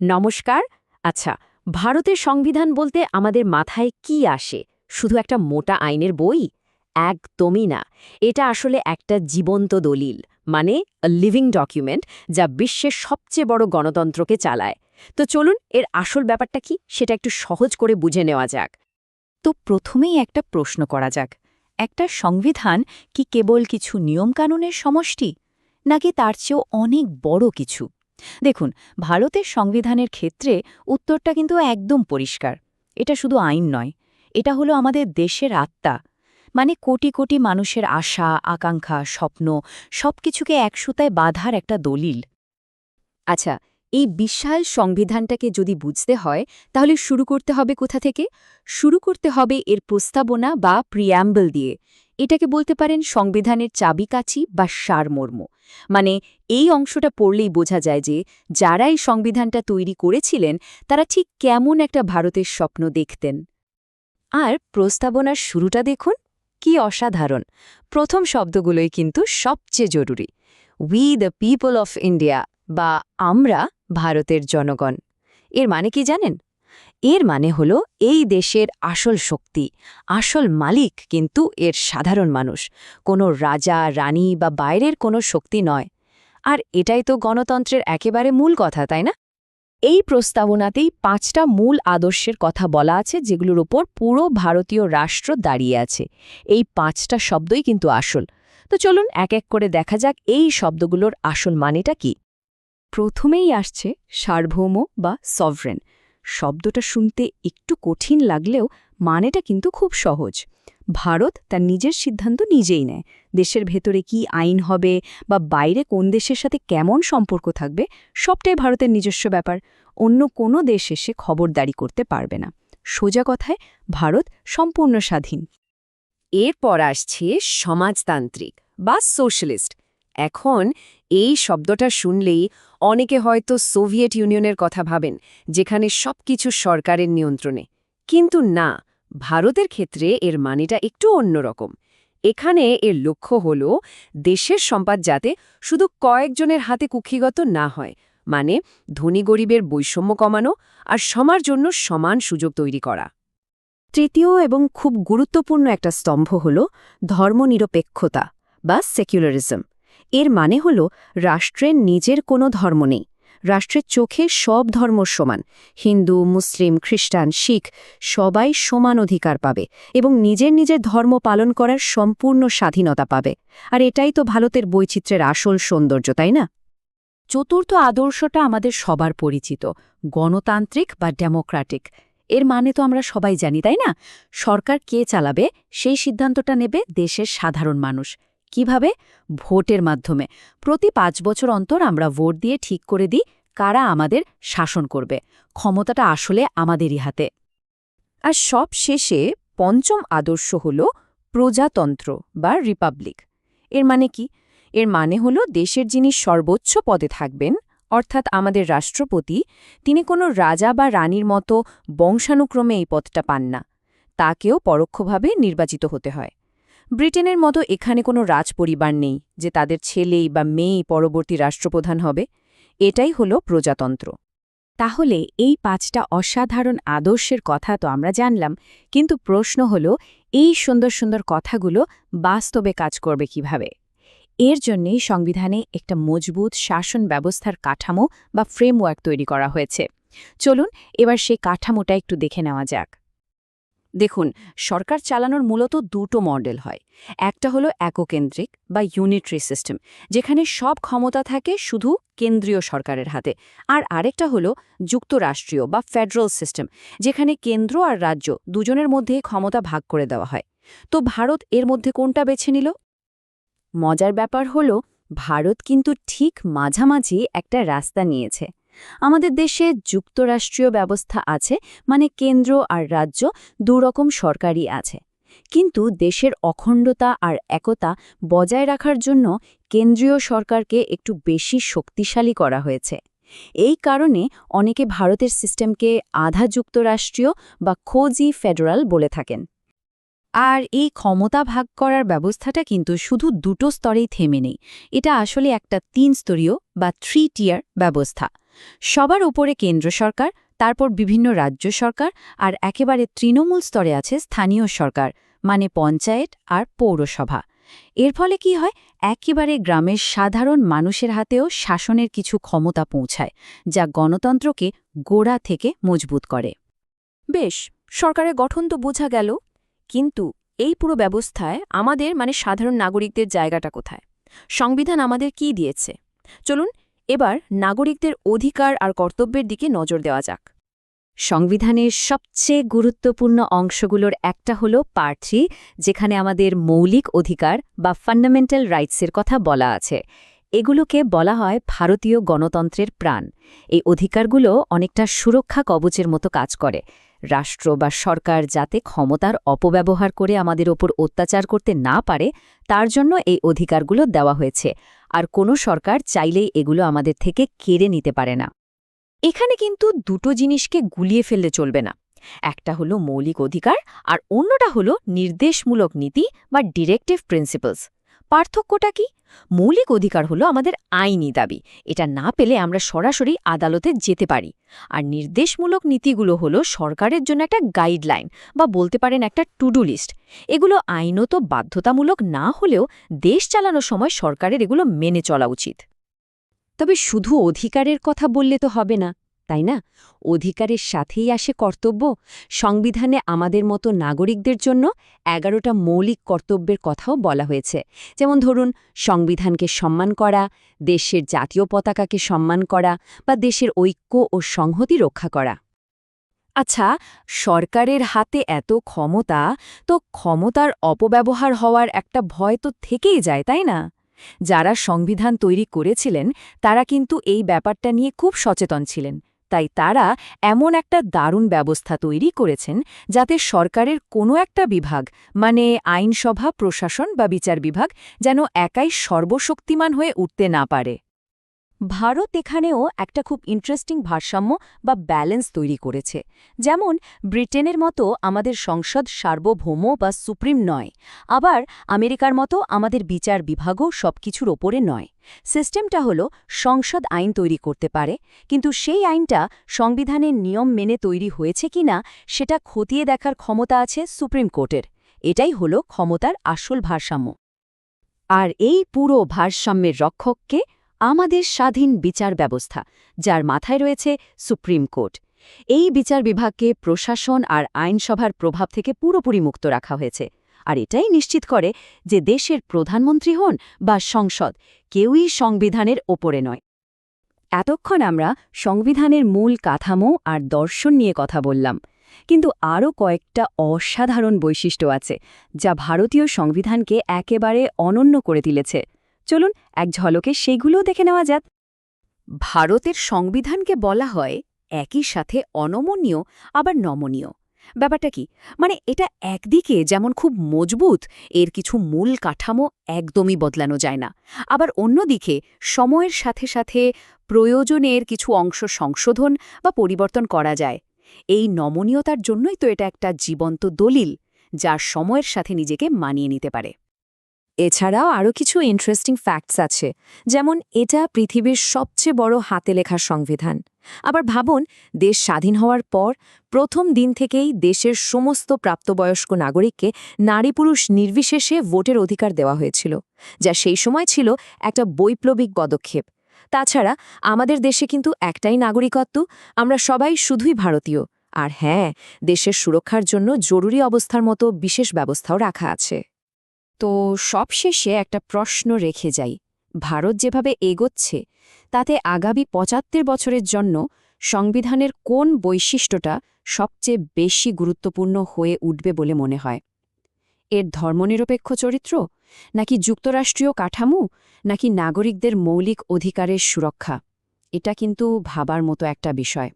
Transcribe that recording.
নমস্কার। আচ্ছা ভারতের সংবিধান বলতে আমাদের মাথায় কি আসে? শুধু একটা মোটা আইনের বই? একদমই না। এটা আসলে একটা জীবন্ত দলিল মানে লিভিং ডকুমেন্ট যা বিশ্বের সবচেয়ে বড় গণতন্ত্রকে চালায়। তো চলুন, এর আসল ব্যাপারটা কি? সেটা একটু সহজ করে বুঝে নেওয়া যাক। তো প্রথমেই একটা প্রশ্ন করা যাক। একটা সংবিধান কি কেবল কিছু নিয়মকানুনের সমষ্টি? নাকি তার চেয়েও অনেক বড় কিছু? দেখুন, ভারতের সংবিধানের ক্ষেত্রে উত্তরটা কিন্তু একদম পরিষ্কার। এটা শুধু আইন নয়, এটা হলো আমাদের দেশের আত্মা। মানে কোটি কোটি মানুষের আশা, আকাঙ্ক্ষা, স্বপ্ন, সবকিছুকে একসুতায় বাধার একটা দলিল। আচ্ছা এই বিশাল সংবিধানটাকে যদি বুঝতে হয়, তাহলে শুরু করতে হবে কোথা থেকে? শুরু করতে হবে এর প্রস্তাবনা বা প্রিয়াম্বল দিয়ে। এটাকে বলতে পারেন সংবিধানের চাবিকাঠি বা সারমর্ম। মানে এই অংশটা পড়লেই বোঝা যায় যে, যারা এই সংবিধানটা তৈরি করেছিলেন, তারা ঠিক কেমন একটা ভারতের স্বপ্ন দেখতেন। আর প্রস্তাবনার শুরুটা দেখুন, কি অসাধারণ। প্রথম শব্দগুলোই কিন্তু সবচেয়ে জরুরি। We the people of India বা আমরা ভারতের জনগণ এর মানে কি জানেন? এর মানে হল এই দেশের আসল শক্তি, আসল মালিক কিন্তু এর সাধারণ মানুষ, কোনো রাজা, রানী বা বাইরের কোনো শক্তি নয়। আর এটাই তো গণতন্ত্রের একেবারে মূল কথা, তাই না? এই প্রস্তাবনাতেই পাঁচটা মূল আদর্শের কথা বলা আছে, যেগুলোর ওপর পুরো ভারতীয় রাষ্ট্র দাঁড়িয়ে আছে। এই পাঁচটা শব্দই কিন্তু আসল। তো চলুন এক এক করে দেখা যাক এই শব্দগুলোর আসল মানেটা কি। প্রথমেই আসছে সার্বভৌম বা সভরেন। শব্দটা শুনতে একটু কঠিন লাগলেও মানেটা কিন্তু খুব সহজ। ভারত তার নিজের সিদ্ধান্ত নিজেই নেয়, দেশের ভেতরে কি আইন হবে বা বাইরে কোন দেশের সাথে কেমন সম্পর্ক থাকবে, সবটাই ভারতের নিজস্ব ব্যাপার। অন্য কোনো দেশ এসে খবরদারি করতে পারবে না। সোজা কথায়, ভারত সম্পূর্ণ স্বাধীন। এরপর আসছে সমাজতান্ত্রিক বা সোশ্যালিস্ট। এখন এই শব্দটা শুনলেই অনেকে হয়তো সোভিয়েত ইউনিয়নের কথা ভাবেন, যেখানে সবকিছু সরকারের নিয়ন্ত্রণে। কিন্তু না, ভারতের ক্ষেত্রে এর মানেটা একটু অন্যরকম এখানে এর লক্ষ্য হল দেশের সম্পদ যাতে শুধু কয়েকজনের হাতে কুক্ষিগত না হয় মানে ধনী গরিবের বৈষম্য কমানো আর সমার জন্য সমান সুযোগ তৈরি করা। তৃতীয় এবং খুব গুরুত্বপূর্ণ একটা স্তম্ভ হল ধর্মনিরপেক্ষতা বা সেকুলারিজম এর মানে হল, রাষ্ট্রের নিজের কোনো ধর্ম নেই। রাষ্ট্রের চোখে সব ধর্ম সমান। হিন্দু, মুসলিম, খ্রিস্টান, শিখ, সবাই সমান অধিকার পাবে এবং নিজের নিজের ধর্ম পালন করার সম্পূর্ণ স্বাধীনতা পাবে। আর এটাই তো ভারতের বৈচিত্র্যের আসল সৌন্দর্য, তাই না? চতুর্থ আদর্শটা আমাদের সবার পরিচিত, গণতান্ত্রিক বা ডেমোক্রেটিক এর মানে তো আমরা সবাই জানি, তাই না? সরকার কে চালাবে, সেই সিদ্ধান্তটা নেবে দেশের সাধারণ মানুষ। কীভাবে? ভোটের মাধ্যমে। প্রতি পাঁচ বছর অন্তর আমরা ভোট দিয়ে ঠিক করে দিই কারা আমাদের শাসন করবে। ক্ষমতাটা আসলে আমাদেরই হাতে। আর সব শেষে পঞ্চম আদর্শ হল প্রজাতন্ত্র বা রিপাবলিক। এর মানে কি? এর মানে হল দেশের যিনি সর্বোচ্চ পদে থাকবেন, অর্থাৎ আমাদের রাষ্ট্রপতি, তিনি কোনো রাজা বা রানীর মতো বংশানুক্রমে এই পদটা পান না। তাকেও পরোক্ষভাবে নির্বাচিত হতে হয়। ব্রিটেনের মতো এখানে কোনো রাজপরিবার নেই যে তাদের ছেলেই বা মেয়েই পরবর্তী রাষ্ট্রপ্রধান হবে। এটাই হল প্রজাতন্ত্র। তাহলে এই পাঁচটা অসাধারণ আদর্শের কথা তো আমরা জানলাম, কিন্তু প্রশ্ন হল, এই সুন্দর সুন্দর কথাগুলো বাস্তবে কাজ করবে কীভাবে? এর জন্যেই সংবিধানে একটা মজবুত শাসন ব্যবস্থার কাঠামো বা ফ্রেমওয়ার্ক তৈরি করা হয়েছে। চলুন, এবার সেই কাঠামোটা একটু দেখে নেওয়া যাক। দেখুন, সরকার চালানোর মূলত দুটো মডেল হয়। একটা হলো এককেন্দ্রিক বা ইউনিটরি সিস্টেম যেখানে সব ক্ষমতা থাকে শুধু কেন্দ্রীয় সরকারের হাতে। আর আরেকটা হলো যুক্তরাষ্ট্রীয় বা ফেডারেল সিস্টেম যেখানে কেন্দ্র আর রাজ্য দুজনের মধ্যে ক্ষমতা ভাগ করে দেওয়া হয়। তো ভারত এর মধ্যে কোনটা বেছে নিল? মজার ব্যাপার হলো, ভারত কিন্তু ঠিক মাঝামাঝি একটা রাস্তা নিয়েছে। আমাদের দেশে যুক্তরাষ্ট্রীয় ব্যবস্থা আছে মানে কেন্দ্র আর রাজ্য দুরকম সরকারই আছে। কিন্তু দেশের অখণ্ডতা আর একতা বজায় রাখার জন্য কেন্দ্রীয় সরকারকে একটু বেশি শক্তিশালী করা হয়েছে। এই কারণে অনেকে ভারতের সিস্টেমকে আধা যুক্তরাষ্ট্রীয় বা খোঁজি ফেডারাল বলে থাকেন। আর এই ক্ষমতা ভাগ করার ব্যবস্থাটা কিন্তু শুধু দুটো স্তরেই থেমে নেই। এটা আসলে একটা তিন স্তরীয় বা থ্রি টিয়ার ব্যবস্থা। সবার উপরে কেন্দ্র সরকার, তারপর বিভিন্ন রাজ্য সরকার আর একেবারে তৃণমূল স্তরে আছে স্থানীয় সরকার মানে পঞ্চায়েত আর পৌরসভা। এর ফলে কি হয়, একেবারে গ্রামের সাধারণ মানুষের হাতেও শাসনের কিছু ক্ষমতা পৌঁছায়, যা গণতন্ত্রকে গোড়া থেকে মজবুত করে। বেশ, সরকারের গঠন তো বোঝা গেল, কিন্তু এই পুরো ব্যবস্থায় আমাদের মানে সাধারণ নাগরিকদের জায়গাটা কোথায়? সংবিধান আমাদের কি দিয়েছে? চলুন এবার নাগরিকদের অধিকার আর কর্তব্যের দিকে নজর দেওয়া যাক। সংবিধানের সবচেয়ে গুরুত্বপূর্ণ অংশগুলোর একটা হল পার্টি যেখানে আমাদের মৌলিক অধিকার বা ফান্ডামেন্টাল রাইটসের কথা বলা আছে। এগুলোকে বলা হয় ভারতীয় গণতন্ত্রের প্রাণ। এই অধিকারগুলো অনেকটা সুরক্ষা কবচের মতো কাজ করে। রাষ্ট্র বা সরকার যাতে ক্ষমতার অপব্যবহার করে আমাদের ওপর অত্যাচার করতে না পারে, তার জন্য এই অধিকারগুলো দেওয়া হয়েছে। আর কোনো সরকার চাইলেই এগুলো আমাদের থেকে কেড়ে নিতে পারে না। এখানে কিন্তু দুটো জিনিসকে গুলিয়ে ফেললে চলবে না। একটা হলো মৌলিক অধিকার আর অন্যটা হলো নির্দেশমূলক নীতি বা ডিরেক্টিভ প্রিন্সিপালস পার্থক্যটা কি? মৌলিক অধিকার হলো আমাদের আইনি দাবি। এটা না পেলে আমরা সরাসরি আদালতে যেতে পারি। আর নির্দেশমূলক নীতিগুলো হলো সরকারের জন্য একটা গাইডলাইন বা বলতে পারেন একটা টু ডু লিস্ট। এগুলো আইনত বাধ্যতামূলক না হলেও দেশ চালানোর সময় সরকারের এগুলো মেনে চলা উচিত। তবে শুধু অধিকারের কথা বললে তো হবে না। তাই না? অধিকারের সাথেই আসে কর্তব্য। সংবিধানে আমাদের মতো নাগরিকদের জন্য এগারোটা মৌলিক কর্তব্যের কথাও বলা হয়েছে। যেমন ধরুন, সংবিধানকে সম্মান করা, দেশের জাতীয় পতাকাকে সম্মান করা বা দেশের ঐক্য ও সংহতি রক্ষা করা। আচ্ছা সরকারের হাতে এত ক্ষমতা, তো ক্ষমতার অপব্যবহার হওয়ার একটা ভয় তো থেকেই যায়, তাই না? যারা সংবিধান তৈরি করেছিলেন, তারা কিন্তু এই ব্যাপারটা নিয়ে খুব সচেতন ছিলেন। তাই তারা এমন একটা দারুণ ব্যবস্থা তৈরি করেছেন যাতে সরকারের কোনো একটা বিভাগ মানে আইনসভা, প্রশাসন বা বিচার বিভাগ যেন একাই সর্বশক্তিমান হয়ে উঠতে না পারে। ভারত এখানেও একটা খুব ইন্টারেস্টিং ভারসাম্য বা ব্যালেন্স তৈরি করেছে। যেমন, ব্রিটেনের মতো আমাদের সংসদ সার্বভৌম বা সুপ্রিম নয়, আবার আমেরিকার মতো আমাদের বিচার বিভাগও সবকিছুর ওপরে নয়। সিস্টেমটা হলো, সংসদ আইন তৈরি করতে পারে, কিন্তু সেই আইনটা সংবিধানের নিয়ম মেনে তৈরি হয়েছে কিনা, সেটা খতিয়ে দেখার ক্ষমতা আছে সুপ্রিম কোর্টের। এটাই হলো ক্ষমতার আসল ভারসাম্য। আর এই পুরো ভারসাম্যের রক্ষককে আমাদের স্বাধীন বিচার ব্যবস্থা, যার মাথায় রয়েছে সুপ্রিম কোর্ট। এই বিচার বিভাগকে প্রশাসন আর আইনসভার প্রভাব থেকে পুরোপুরি মুক্ত রাখা হয়েছে। আর এটাই নিশ্চিত করে যে দেশের প্রধানমন্ত্রী হন বা সংসদ কেউই সংবিধানের ওপরে নয়। এতক্ষণ আমরা সংবিধানের মূল কাঠামো আর দর্শন নিয়ে কথা বললাম। কিন্তু আরও কয়েকটা অসাধারণ বৈশিষ্ট্য আছে, যা ভারতীয় সংবিধানকে একেবারে অনন্য করে তুলেছে। চলুন এক ঝলকে সেগুলোও দেখে নেওয়া যাক। ভারতের সংবিধানকে বলা হয় একই সাথে অনমনীয়, আবার নমনীয়। ব্যাপারটা কি? মানে এটা একদিকে যেমন খুব মজবুত, এর কিছু মূল কাঠামো একদমই বদলানো যায় না। আবার অন্যদিকে সময়ের সাথে সাথে প্রয়োজনের কিছু অংশ সংশোধন বা পরিবর্তন করা যায়। এই নমনীয়তার জন্যই তো এটা একটা জীবন্ত দলিল, যা সময়ের সাথে নিজেকে মানিয়ে নিতে পারে। এছাড়াও আরও কিছু ইন্টারেস্টিং ফ্যাক্টস আছে, যেমন এটা পৃথিবীর সবচেয়ে বড় হাতে লেখার সংবিধান। আবার ভাবুন, দেশ স্বাধীন হওয়ার পর প্রথম দিন থেকেই দেশের সমস্ত প্রাপ্তবয়স্ক নাগরিককে নারী পুরুষ নির্বিশেষে ভোটের অধিকার দেওয়া হয়েছিল, যা সেই সময় ছিল একটা বৈপ্লবিক পদক্ষেপ। তাছাড়া আমাদের দেশে কিন্তু একটাই নাগরিকত্ব, আমরা সবাই শুধুই ভারতীয়। আর হ্যাঁ দেশের সুরক্ষার জন্য জরুরি অবস্থার মতো বিশেষ ব্যবস্থাও রাখা আছে। তো সবশেষে একটা প্রশ্ন রেখে যাই। ভারত যেভাবে এগোচ্ছে, তাতে আগামী পঁচাত্তর বছরের জন্য সংবিধানের কোন বৈশিষ্ট্যটা সবচেয়ে বেশি গুরুত্বপূর্ণ হয়ে উঠবে বলে মনে হয়? এর ধর্মনিরপেক্ষ চরিত্র? নাকি যুক্তরাষ্ট্রীয় কাঠামো? নাকি নাগরিকদের মৌলিক অধিকারের সুরক্ষা? এটা কিন্তু ভাবার মতো একটা বিষয়।